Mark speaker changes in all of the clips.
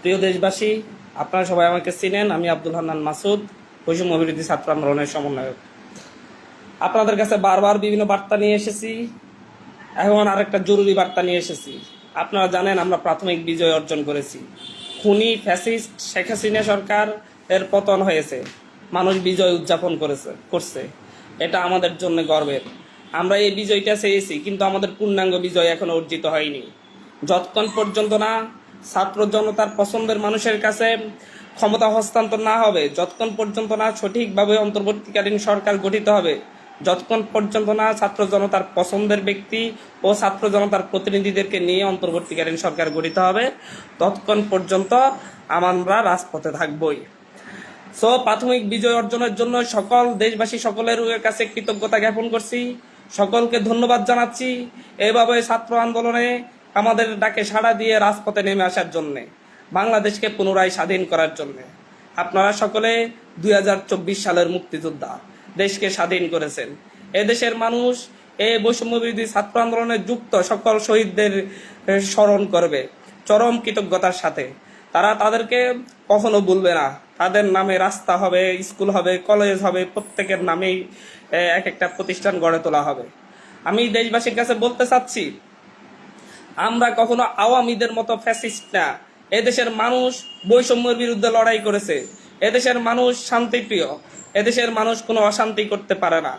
Speaker 1: প্রিয় দেশবাসী, আপনারা সবাই আমাকে চিনেন, আমি আব্দুল হান্নান মাসুদ বৈষম্য বিরোধী ছাত্র আন্দোলনের সমন্বয়ক। আপনাদের কাছে বারবার বিভিন্ন বার্তা নিয়ে এসেছি, এখন আরেকটা জরুরি বার্তা নিয়ে এসেছি। আপনারা জানেন, আমরা প্রাথমিক বিজয় অর্জন করেছি। খুনি, ফ্যাসিস্ট, শেখ হাসিনা সরকার এর পতন হয়েছে। মানুষ বিজয় উদযাপন করেছে, করছে। এটা আমাদের জন্য গর্বের। আমরা এই বিজয়টা চেয়েছি, কিন্তু আমাদের পূর্ণাঙ্গ বিজয় এখনও অর্জিত হয়নি। যতক্ষণ পর্যন্ত না ছাত্র জনতার পছন্দের মানুষের কাছে ক্ষমতা হস্তান্তর না হবে, যতক্ষণ পর্যন্ত না সঠিকভাবে অন্তর্বর্তীকালীন সরকার গঠিত হবে, যতক্ষণ পর্যন্ত না ছাত্র জনতার পছন্দের ব্যক্তি ও ছাত্র জনতার প্রতিনিধিদেরকে নিয়ে অন্তর্বর্তীকালীন সরকার গঠিত হবে, ততক্ষণ পর্যন্ত আমরা রাজপথে থাকবই। সো প্রাথমিক বিজয় অর্জনের জন্য সকল দেশবাসী সকলের কাছে কৃতজ্ঞতা জ্ঞাপন করছি। সকলকে ধন্যবাদ জানাচ্ছি। এভাবে ছাত্র আন্দোলনে আমাদের ডাকে সাড়া দিয়ে রাজপথে নেমে আসার জন্য, বাংলাদেশকে পুনরায় স্বাধীন করার জন্য। আপনারা সকলে দুই হাজার চব্বিশ সালের মুক্তিযোদ্ধা, দেশকে স্বাধীন করেছেন। এদেশের মানুষ এই বৈষম্য বিরোধী ছাত্র আন্দোলনে যুক্ত সকল শহীদদের স্মরণ করবে চরম কৃতজ্ঞতার সাথে। তারা তাদেরকে কখনো ভুলবে না। তাদের নামে রাস্তা হবে, স্কুল হবে, কলেজ হবে, প্রত্যেকের নামেই এক একটা প্রতিষ্ঠান গড়ে তোলা হবে। আমি দেশবাসীর কাছে বলতে চাচ্ছি আমরা কখনো আওয়ামীদের মতো ফ্যাসিস্ট না। এদেশের মানুষ বৈষম্যের বিরুদ্ধে লড়াই করেছে। এদেশের মানুষ শান্তিপ্রিয়। এদেশের মানুষ কোনো অশান্তি করতে পারে না।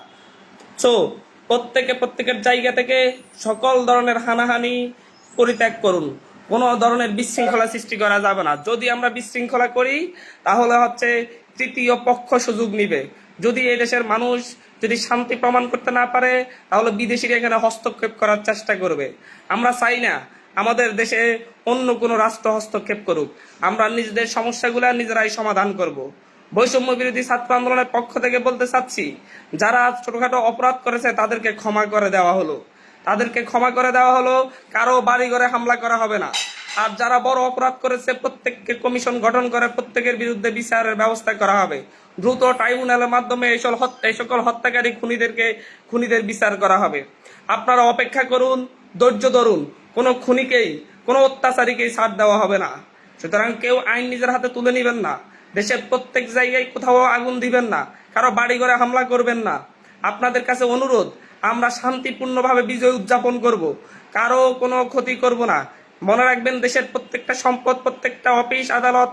Speaker 1: সো প্রত্যেকে প্রত্যেকের জায়গা থেকে সকল ধরনের হানাহানি পরিত্যাগ করুন। কোনো ধরনের বিশৃঙ্খলা সৃষ্টি করা যাবে না। যদি আমরা বিশৃঙ্খলা করি, তাহলে হচ্ছে তৃতীয় পক্ষ সুযোগ নিবে। যদি এই দেশের মানুষ যদি শান্তি প্রমাণ করতে না পারে, তাহলে বিদেশিরা এখানে হস্তক্ষেপ করার চেষ্টা করবে। আমরা চাই না আমাদের দেশে অন্য কোনো রাষ্ট্র হস্তক্ষেপ করুক। আমরা নিজেদের সমস্যাগুলো নিজেরাই সমাধান করব। বৈষম্য বিরোধী ছাত্র আন্দোলনের পক্ষ থেকে বলতে চাচ্ছি, যারা ছোটখাটো অপরাধ করেছে, তাদেরকে ক্ষমা করে দেওয়া হলো। তাদেরকে ক্ষমা করে দেওয়া হলো, কারও বাড়ি ঘরে হামলা করা হবে না। আর যারা বড় অপরাধ করেছে, প্রত্যেককে কমিশন গঠন করে, প্রত্যেকের বিরুদ্ধে বিচারের ব্যবস্থা করা হবে। দ্রুত ট্রাইব্যুনালের মাধ্যমে এই সকল হত্যা- এই সকল হত্যাকারী খুনিদেরকে, খুনিদের বিচার করা হবে। আপনারা অপেক্ষা করুন, ধৈর্য ধরুন। কোনো খুনিকেই, কোনো অত্যাচারীকেই ছাড় দেওয়া হবে না। সুতরাং কেউ আইন নিজের হাতে তুলে নেবেন না। দেশের প্রত্যেক জায়গায় কোথাও আগুন দিবেন না। কারও বাড়ি ঘরে হামলা করবেন না। আপনাদের কাছে অনুরোধ, আমরা শান্তিপূর্ণভাবে বিজয় উদযাপন করব। কারও কোনো ক্ষতি করব না। মনে রাখবেন, দেশের প্রত্যেকটা সম্পদ, প্রত্যেকটা অফিস, আদালত,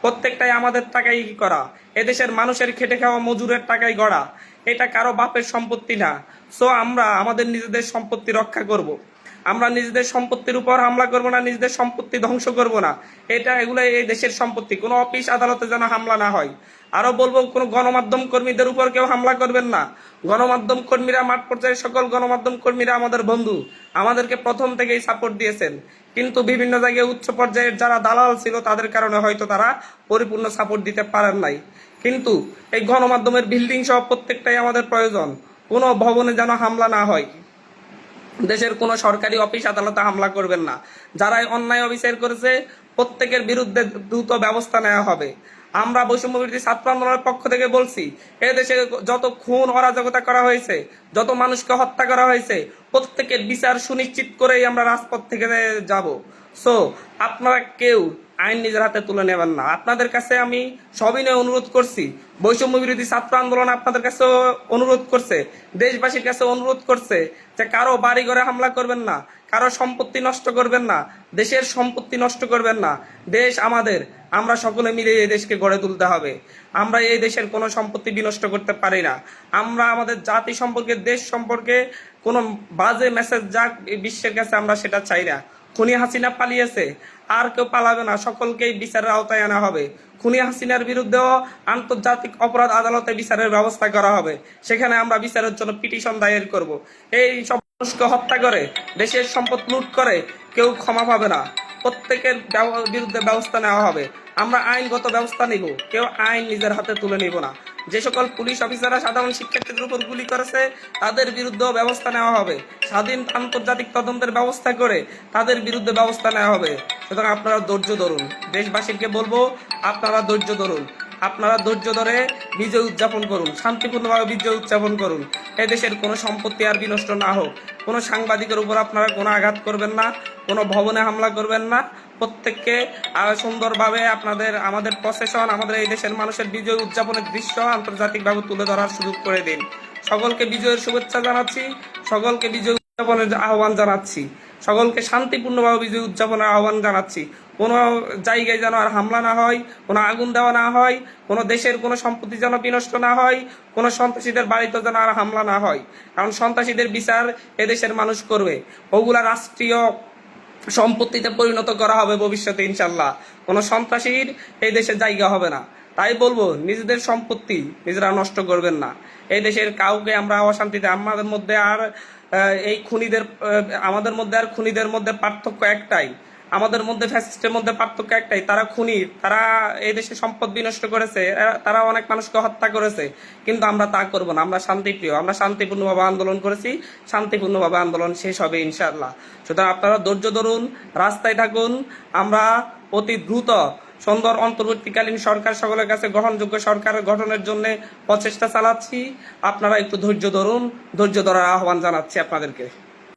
Speaker 1: প্রত্যেকটাই আমাদের টাকায় টাকাই করা। এদেশের মানুষের খেটে খাওয়া মজুরের টাকায় গড়া। এটা কারও বাপের সম্পত্তি না। সো আমরা আমাদের নিজেদের সম্পত্তি রক্ষা করব। আমরা নিজেদের সম্পত্তির উপর হামলা করব না, নিজেদের সম্পত্তি ধ্বংস করব না। এটা এগুলো এই দেশের সম্পত্তি। কোনো অফিস, আদালতে যেন হামলা না হয়। আরও বলব, কোনো গণমাধ্যম কর্মীদের উপর কেউ হামলা করবেন না। গণমাধ্যম কর্মীরা মাঠ পর্যায়ে, সকল গণমাধ্যম কর্মীরা আমাদের বন্ধু। আমাদেরকে প্রথম থেকেই সাপোর্ট দিয়েছেন। কিন্তু বিভিন্ন জায়গায় উচ্চ পর্যায়ের যারা দালাল ছিল, তাদের কারণে হয়তো তারা পরিপূর্ণ সাপোর্ট দিতে পারেন নাই। কিন্তু এই গণমাধ্যমের বিল্ডিং সহ প্রত্যেকটাই আমাদের প্রয়োজন। কোনো ভবনে যেন হামলা না হয়। দেশের কোনো সরকারি অফিস আদালতে হামলা করবেন না। যারা অন্যায় অবিচার করেছে, প্রত্যেকের বিরুদ্ধে দ্রুত ব্যবস্থা নেওয়া হবে। আমরা বৈষম্য বিরোধী ছাত্র আন্দোলনের পক্ষ থেকে বলছি, এ দেশে যত খুন অরাজকতা করা হয়েছে, যত মানুষকে হত্যা করা হয়েছে, প্রত্যেকের বিচার সুনিশ্চিত করেই আমরা রাজপথ থেকে যাব। সো আপনারা কেউ আইন নিজের হাতে তুলে নেবেন না। আপনাদের কাছে আমি সবিনয় অনুরোধ করছি। বৈষম্য বিরোধী ছাত্র আন্দোলন আপনাদের কাছে অনুরোধ করছে। দেশবাসীর কাছে অনুরোধ করছে যে কারও বাড়ি ঘরে হামলা করবেন না, কারও সম্পত্তি নষ্ট করবেন না, দেশের সম্পত্তি নষ্ট করবেন না। দেশ আমাদের, আমরা সকলে মিলে এই দেশকে গড়ে তুলতে হবে। আমরা এই দেশের কোনো সম্পত্তি বিনষ্ট করতে পারি না। আমরা আমাদের জাতি সম্পর্কে, দেশ সম্পর্কে কোনো বাজে মেসেজ যাক বিশ্বের কাছে আমরা সেটা চাই না। খুনি হাসিনা পালিয়েছে। আর কেউ পালাবে না। সকলকেই বিচারের আওতায় আনা হবে। খুনি হাসিনার বিরুদ্ধেও আন্তর্জাতিক অপরাধ আদালতে বিচারের ব্যবস্থা করা হবে। সেখানে আমরা বিচারের জন্য পিটিশন দায়ের করব। এই সব মানুষকে হত্যা করে, দেশের সম্পদ লুট করে কেউ ক্ষমা পাবে না। প্রত্যেকের বিরুদ্ধে ব্যবস্থা নেওয়া হবে। আমরা আইনগত ব্যবস্থা নিব। কেউ আইন নিজের হাতে তুলে নিব না। যে সকল পুলিশ অফিসাররা সাধারণ শিক্ষার্থীদের উপর গুলি করেছে, তাদের বিরুদ্ধেও ব্যবস্থা নেওয়া হবে। স্বাধীন আন্তর্জাতিক তদন্তের ব্যবস্থা করে তাদের বিরুদ্ধে ব্যবস্থা নেওয়া হবে। সুতরাং আপনারা ধৈর্য ধরুন। দেশবাসীকে বলব, আপনারা ধৈর্য ধরুন। আপনারা ধৈর্য ধরে বিজয় উদযাপন করুন। শান্তিপূর্ণভাবে বিজয় উদযাপন করুন। এদেশের কোনো সম্পত্তি আর বিনষ্ট না হোক। কোনো সাংবাদিকের উপর আপনারা কোনো আঘাত করবেন না। কোনো ভবনে হামলা করবেন না। প্রত্যেককে সুন্দরভাবে আপনাদের, আমাদের প্রসেশন আমাদের এই দেশের মানুষের বিজয় উদযাপনের দৃশ্য আন্তর্জাতিকভাবে তুলে ধরার সুযোগ করে দিন। সকলকে বিজয়ের শুভেচ্ছা জানাচ্ছি, সকলকে বিজয় উদযাপনের আহ্বান জানাচ্ছি, সকলকে শান্তিপূর্ণভাবে বিজয় উদযাপনের আহ্বান জানাচ্ছি। কোনো জায়গায় যেন আর হামলা না হয়, কোনো আগুন দেওয়া না হয়, কোনো দেশের কোনো সম্পত্তি যেন বিনষ্ট না হয়, কোনো সন্ত্রাসীদের বাড়িতে যেন আর হামলা না হয়। কারণ সন্ত্রাসীদের বিচার এদেশের মানুষ করবে। ওগুলা রাষ্ট্রীয় সম্পত্তিতে পরিণত করা হবে ভবিষ্যতে ইনশাল্লাহ কোনো সন্ত্রাসীর এই দেশে জায়গা হবে না। তাই বলব, নিজেদের সম্পত্তি নিজেরা নষ্ট করবেন না। এই দেশের কাউকে আমরা অশান্তিতে, আমাদের মধ্যে আর এই খুনিদের আমাদের মধ্যে আর খুনিদের মধ্যে পার্থক্য একটাই। আমাদের মধ্যে ফ্যাসিস্টের মধ্যে পার্থক্য একটাই, তারা খুনি, তারা এই দেশে সম্পদ বিনষ্ট করেছে তারা অনেক মানুষকে হত্যা করেছে, কিন্তু আমরা তা করব না, আমরা শান্তিপ্রিয়, আমরা শান্তিপূর্ণভাবে আন্দোলন করেছি, শান্তিপূর্ণভাবে আন্দোলন শেষ হবে ইনশাআল্লাহ। সুতরাং আপনারা ধৈর্য ধরুন, রাস্তায় থাকুন, আমরা অতি দ্রুত সুন্দর অন্তর্বর্তীকালীন সরকার সকলের কাছে গ্রহণযোগ্য সরকার গঠনের জন্য প্রচেষ্টা চালাচ্ছি। আপনারা একটু ধৈর্য ধরুন, ধৈর্য ধরার আহ্বান জানাচ্ছি আপনাদেরকে।